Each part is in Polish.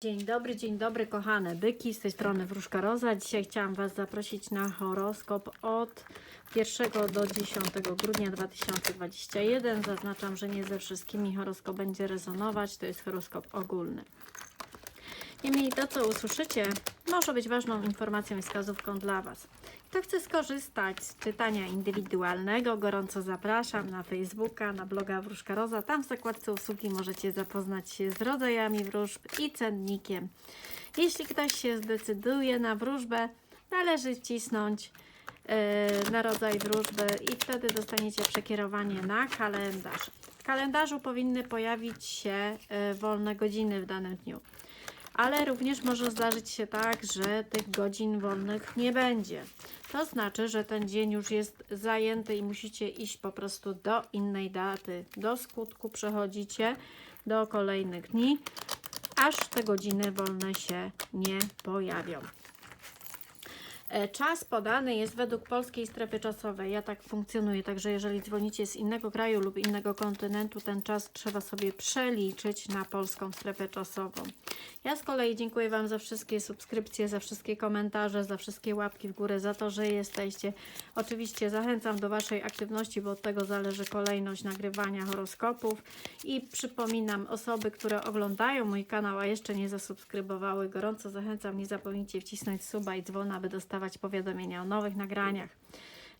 Dzień dobry, dzień dobry kochane byki, z tej strony Wróżka Roza. Dzisiaj chciałam Was zaprosić na horoskop od 1 do 10 grudnia 2021. Zaznaczam, że nie ze wszystkimi horoskop będzie rezonować, to jest horoskop ogólny. Niemniej to, co usłyszycie, może być ważną informacją i wskazówką dla Was. Kto chce skorzystać z czytania indywidualnego, gorąco zapraszam na Facebooka, na bloga Wróżka Roza. Tam w zakładce usługi możecie zapoznać się z rodzajami wróżb i cennikiem. Jeśli ktoś się zdecyduje na wróżbę, należy wcisnąć yy, na rodzaj wróżby i wtedy dostaniecie przekierowanie na kalendarz. W kalendarzu powinny pojawić się yy, wolne godziny w danym dniu ale również może zdarzyć się tak, że tych godzin wolnych nie będzie. To znaczy, że ten dzień już jest zajęty i musicie iść po prostu do innej daty. Do skutku przechodzicie do kolejnych dni, aż te godziny wolne się nie pojawią. E, Czas podany jest według polskiej strefy czasowej. Ja tak funkcjonuję, także jeżeli dzwonicie z innego kraju lub innego kontynentu, ten czas trzeba sobie przeliczyć na polską strefę czasową. Ja z kolei dziękuję Wam za wszystkie subskrypcje, za wszystkie komentarze, za wszystkie łapki w górę, za to, że jesteście. Oczywiście zachęcam do Waszej aktywności, bo od tego zależy kolejność nagrywania horoskopów. I przypominam, osoby, które oglądają mój kanał, a jeszcze nie zasubskrybowały, gorąco zachęcam, nie zapomnijcie wcisnąć suba i dzwona, aby dostawać powiadomienia o nowych nagraniach.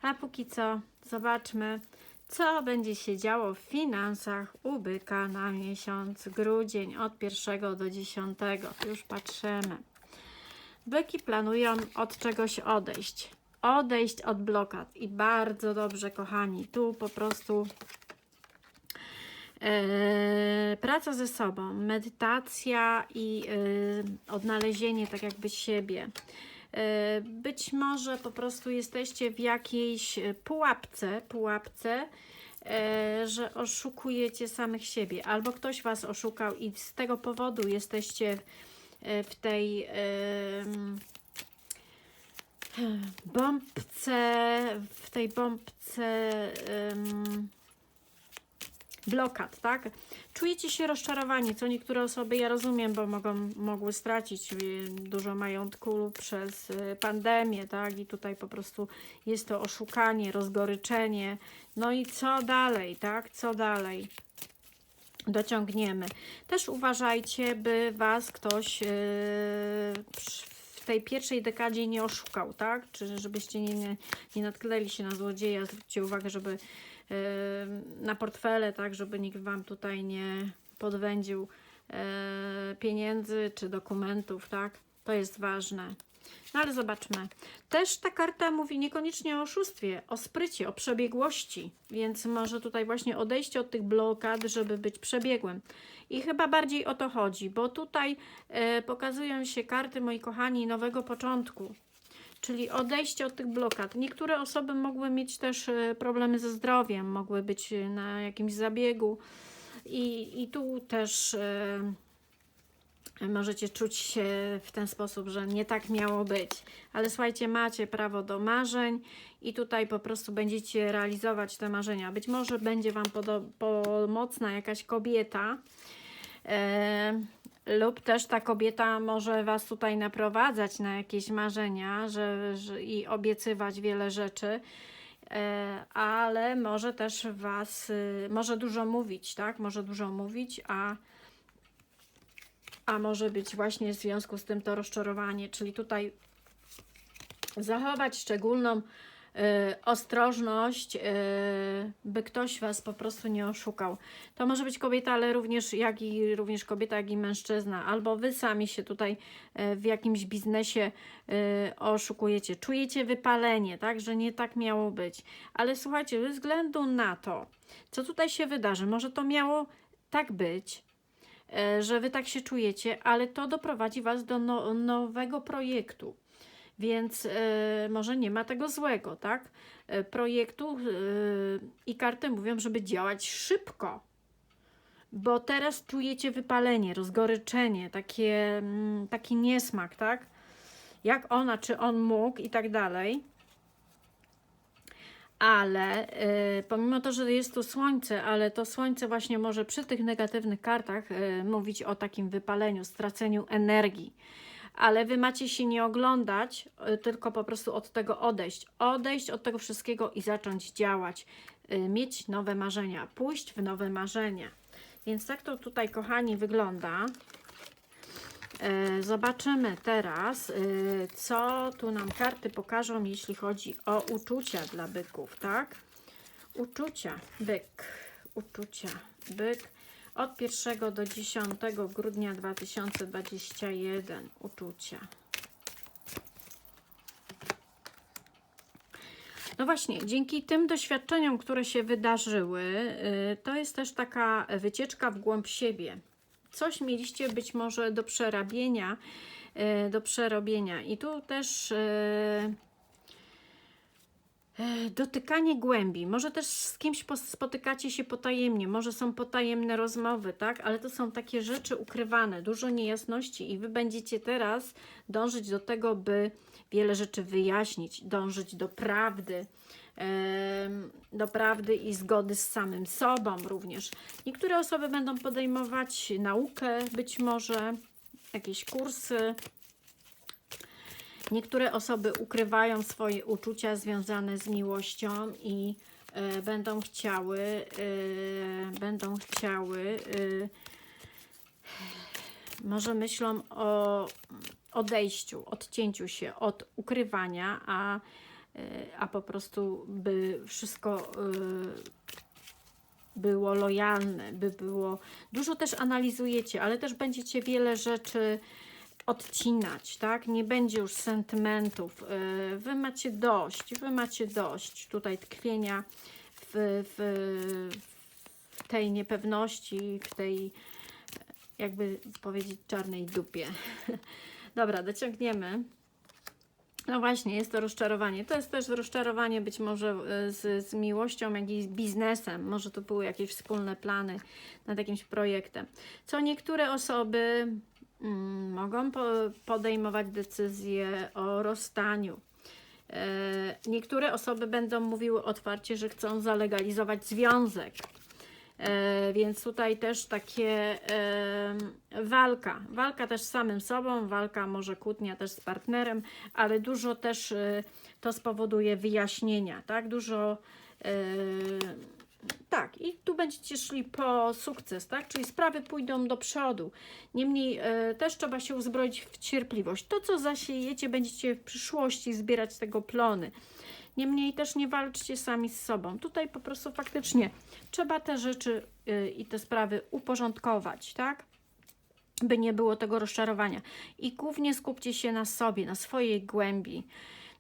A póki co, zobaczmy, co będzie się działo w finansach u byka na miesiąc grudzień od 1 do 10. Już patrzymy. Byki planują od czegoś odejść. Odejść od blokad. I bardzo dobrze, kochani. Tu po prostu e, praca ze sobą, medytacja i e, odnalezienie tak jakby siebie. E, Być może po prostu jesteście w jakiejś e, pułapce, pułapce, e, że oszukujecie samych siebie, albo ktoś was oszukał i z tego powodu jesteście w tej bombce, w tej bombce blokad, tak? Czujecie się rozczarowani, co niektóre osoby, ja rozumiem, bo mogą, mogły stracić y, dużo majątku przez y, pandemię, tak? I tutaj po prostu jest to oszukanie, rozgoryczenie. No i co dalej, tak? Co dalej? Dociągniemy. Też uważajcie, by Was ktoś przy- w tej pierwszej dekadzie nie oszukał, tak? Czy żebyście nie, nie, nie natknęli się na złodzieja. Zwróćcie uwagę, żeby na portfele, tak? Żeby nikt Wam tutaj nie podwędził pieniędzy czy dokumentów, tak? To jest ważne. No ale zobaczmy. Też ta karta mówi niekoniecznie o oszustwie, o sprycie, o przebiegłości, więc może tutaj właśnie odejście od tych blokad, żeby być przebiegłym. I chyba bardziej o to chodzi, bo tutaj e, pokazują się karty, moi kochani, nowego początku. Czyli odejście od tych blokad. Niektóre osoby mogły mieć też e, problemy ze zdrowiem, mogły być e, na jakimś zabiegu. I, i tu też e, możecie czuć się w ten sposób, że nie tak miało być. Ale słuchajcie, macie prawo do marzeń i tutaj po prostu będziecie realizować te marzenia. Być może będzie Wam pomocna jakaś kobieta, lub też ta kobieta może Was tutaj naprowadzać na jakieś marzenia że, że, i obiecywać wiele rzeczy. E, ale może też Was, y, może dużo mówić, tak? Może dużo mówić, a a może być właśnie w związku z tym to rozczarowanie, czyli tutaj zachować szczególną ostrożność, y, by ktoś Was po prostu nie oszukał. To może być kobieta, ale również jak i również kobieta, jak i mężczyzna, albo Wy sami się tutaj y, w jakimś biznesie y, oszukujecie. Czujecie wypalenie, tak, że nie tak miało być. Ale słuchajcie, ze względu na to, co tutaj się wydarzy, może to miało tak być, że wy tak się czujecie, ale to doprowadzi was do no, nowego projektu. Więc e, może nie ma tego złego, tak? E, projektu e, i karty mówią, żeby działać szybko. Bo teraz czujecie wypalenie, rozgoryczenie, takie, mm, taki niesmak, tak? Jak ona, czy on mógł i tak dalej. ale y, pomimo to, że jest tu słońce, ale to słońce właśnie może przy tych negatywnych kartach y, mówić o takim wypaleniu, straceniu energii. Ale wy macie się nie oglądać, y, tylko po prostu od tego odejść. Odejść od tego wszystkiego i zacząć działać. Y, mieć nowe marzenia, pójść w nowe marzenia. Więc tak to tutaj, kochani, wygląda. E, Zobaczymy teraz, co tu nam karty pokażą, jeśli chodzi o uczucia dla byków, tak? Uczucia, byk, uczucia, byk od 1 do 10 grudnia 2021, uczucia. No właśnie, dzięki tym doświadczeniom, które się wydarzyły, y, to jest też taka wycieczka w głąb siebie. Coś mieliście być może do przerabienia, y, do przerobienia. I tu też y, dotykanie głębi. Może też z kimś spotykacie się potajemnie, może są potajemne rozmowy, tak? Ale to są takie rzeczy ukrywane, dużo niejasności i wy będziecie teraz dążyć do tego, by wiele rzeczy wyjaśnić, dążyć do prawdy, do prawdy i zgody z samym sobą również. Niektóre osoby będą podejmować naukę, być może jakieś kursy. Niektóre osoby ukrywają swoje uczucia związane z miłością i e, będą chciały, e, będą chciały, e, może myślą o odejściu, odcięciu się od ukrywania, a, e, a po prostu by wszystko e, było lojalne, by było. Dużo też analizujecie, ale też będziecie wiele rzeczy odcinać, tak? Nie będzie już sentymentów. E, Wy macie dość, wy macie dość tutaj tkwienia w, w, w tej niepewności, w tej jakby powiedzieć czarnej dupie. Dobra, dociągniemy. No właśnie, jest to rozczarowanie. To jest też rozczarowanie być może e, z, z miłością, jak i z biznesem. Może to były jakieś wspólne plany nad jakimś projektem. Co niektóre osoby mogą po, podejmować decyzje o rozstaniu. E, niektóre osoby będą mówiły otwarcie, że chcą zalegalizować związek. E, więc tutaj też takie walka, walka też z samym sobą, walka może kłótnia też z partnerem, ale dużo też e, to spowoduje wyjaśnienia, tak? Dużo tak, i tu będziecie szli po sukces, tak? Czyli sprawy pójdą do przodu. Niemniej e, też trzeba się uzbroić w cierpliwość. To, co zasiejecie, będziecie w przyszłości zbierać tego plony. Niemniej też nie walczcie sami z sobą. Tutaj po prostu faktycznie trzeba te rzeczy y, i te sprawy uporządkować, tak? By nie było tego rozczarowania. I głównie skupcie się na sobie, na swojej głębi.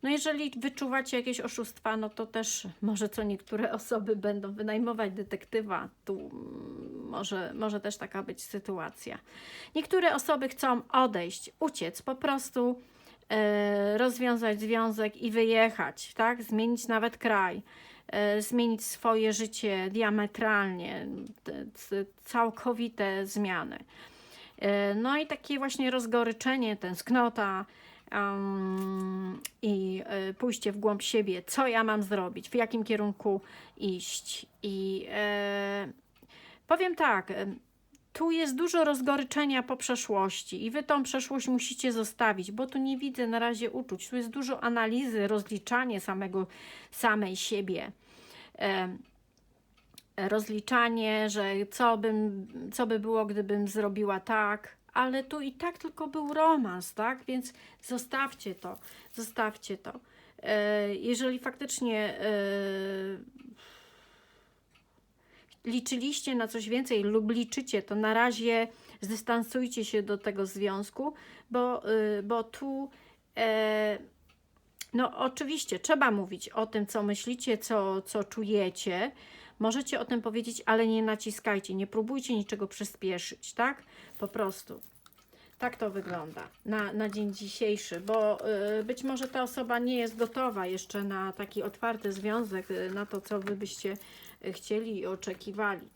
No jeżeli wyczuwacie jakieś oszustwa, no to też może co niektóre osoby będą wynajmować detektywa. Tu mm, może, może też taka być sytuacja. Niektóre osoby chcą odejść, uciec, po prostu e, rozwiązać związek i wyjechać, tak? Zmienić nawet kraj, e, zmienić swoje życie diametralnie, całkowite zmiany. E, No i takie właśnie rozgoryczenie, tęsknota em, i e, pójście w głąb siebie, co ja mam zrobić, w jakim kierunku iść. I e, powiem tak, em, tu jest dużo rozgoryczenia po przeszłości i wy tą przeszłość musicie zostawić, bo tu nie widzę na razie uczuć. Tu jest dużo analizy, rozliczanie samego, samej siebie. Em, rozliczanie, że co, bym, co by było, gdybym zrobiła tak, ale tu i tak tylko był romans, tak? Więc zostawcie to, zostawcie to. E, Jeżeli faktycznie e, liczyliście na coś więcej lub liczycie, to na razie zdystansujcie się do tego związku, bo, y, bo tu e, no oczywiście trzeba mówić o tym, co myślicie, co, co czujecie. Możecie o tym powiedzieć, ale nie naciskajcie, nie próbujcie niczego przyspieszyć, tak? Po prostu. Tak to wygląda na, na dzień dzisiejszy, bo y, być może ta osoba nie jest gotowa jeszcze na taki otwarty związek, y, na to, co wy byście y, chcieli i oczekiwali.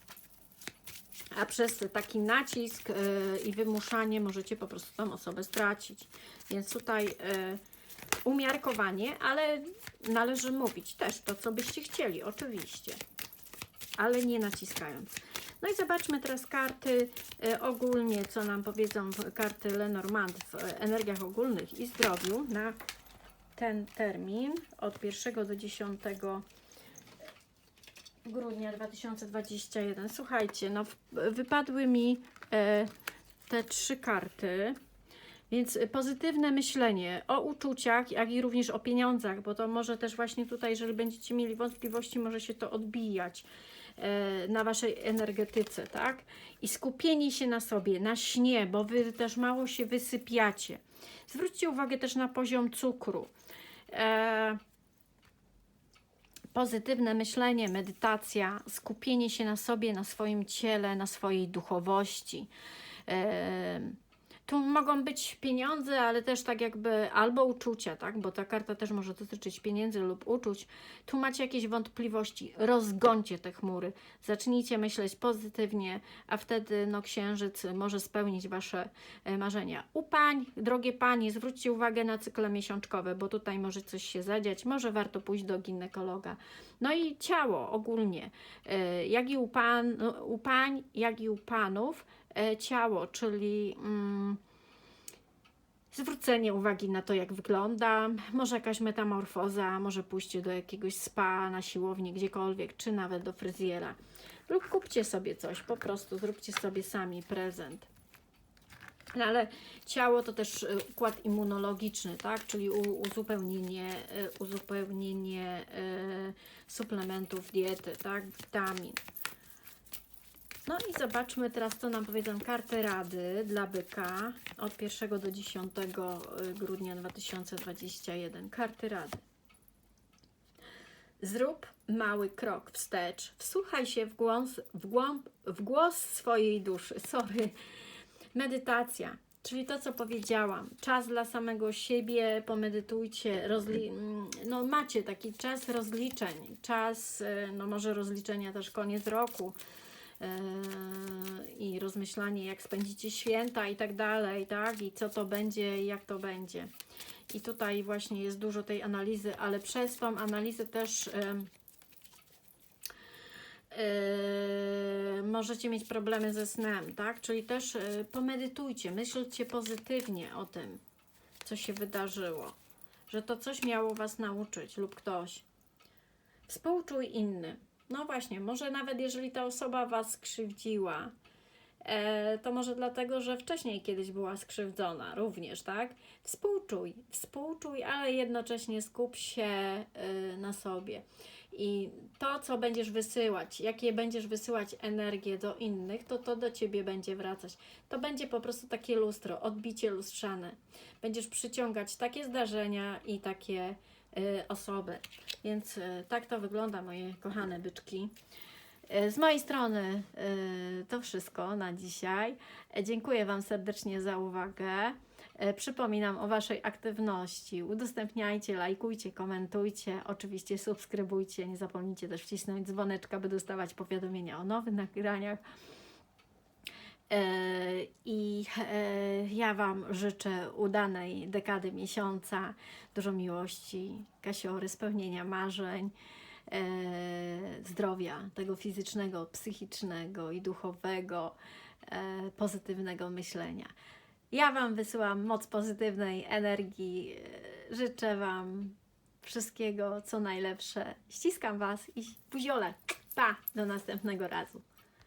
A przez taki nacisk y, i wymuszanie możecie po prostu tą osobę stracić. Więc tutaj y, umiarkowanie, ale należy mówić też to, co byście chcieli, oczywiście, ale nie naciskając. No i zobaczmy teraz karty e, ogólnie, co nam powiedzą karty Lenormand w energiach ogólnych i zdrowiu na ten termin od 1 do 10 grudnia 2021. Słuchajcie, no wypadły mi e, te trzy karty. Więc pozytywne myślenie o uczuciach, jak i również o pieniądzach, bo to może też właśnie tutaj, jeżeli będziecie mieli wątpliwości, może się to odbijać na waszej energetyce, tak? I skupienie się na sobie, na śnie, bo wy też mało się wysypiacie. Zwróćcie uwagę też na poziom cukru. E, pozytywne myślenie, medytacja, skupienie się na sobie, na swoim ciele, na swojej duchowości. Em, Tu mogą być pieniądze, ale też tak jakby albo uczucia, tak? Bo ta karta też może dotyczyć pieniędzy lub uczuć. Tu macie jakieś wątpliwości, rozgońcie te chmury, zacznijcie myśleć pozytywnie, a wtedy no, księżyc może spełnić Wasze e, marzenia. U pań, drogie panie, zwróćcie uwagę na cykle miesiączkowe, bo tutaj może coś się zadziać, może warto pójść do ginekologa. No i ciało ogólnie, e, jak i u, pan, u pań, jak i u panów, ciało, czyli mm, zwrócenie uwagi na to, jak wygląda, może jakaś metamorfoza, może pójście do jakiegoś spa, na siłownię, gdziekolwiek, czy nawet do fryzjera. Lub kupcie sobie coś, po prostu zróbcie sobie sami prezent. No ale ciało to też y, układ immunologiczny, tak? Czyli uzupełnienie, y, uzupełnienie suplementów diety, tak? Witamin. No i zobaczmy teraz, co nam powiedzą karty rady dla byka od 1 do 10 grudnia 2021. Karty rady. Zrób mały krok wstecz. Wsłuchaj się w głos, w głąb, w głos swojej duszy. Sorry. Medytacja, czyli to, co powiedziałam. Czas dla samego siebie, pomedytujcie, rozli- mm, no macie taki czas rozliczeń, czas, e, no może rozliczenia też koniec roku i rozmyślanie, jak spędzicie święta i tak dalej, tak? I co to będzie, i jak to będzie. I tutaj właśnie jest dużo tej analizy, ale przez tą analizę też em, Yy, możecie mieć problemy ze snem, tak? Czyli też yy, pomedytujcie, myślcie pozytywnie o tym, co się wydarzyło, że to coś miało Was nauczyć lub ktoś. Współczuj innym. No właśnie, może nawet jeżeli ta osoba Was skrzywdziła, e, to może dlatego, że wcześniej kiedyś była skrzywdzona również, tak? Współczuj, współczuj, ale jednocześnie skup się y, na sobie. I to, co będziesz wysyłać, jakie będziesz wysyłać energię do innych, to to do ciebie będzie wracać. To będzie po prostu takie lustro, odbicie lustrzane. Będziesz przyciągać takie zdarzenia i takie y, osoby. Więc y, tak to wygląda, moje kochane byczki. Y, Z mojej strony y, to wszystko na dzisiaj. Dziękuję Wam serdecznie za uwagę. E, Przypominam o Waszej aktywności. Udostępniajcie, lajkujcie, komentujcie. Oczywiście subskrybujcie. Nie zapomnijcie też wcisnąć dzwoneczka, by dostawać powiadomienia o nowych nagraniach. E, I e, ja Wam życzę udanej dekady miesiąca, dużo miłości, kasiory, spełnienia marzeń, zdrowia tego fizycznego, psychicznego i duchowego, pozytywnego myślenia. Ja Wam wysyłam moc pozytywnej energii. e, Życzę Wam wszystkiego, co najlepsze. Ściskam Was i buziole. Pa! Do następnego razu.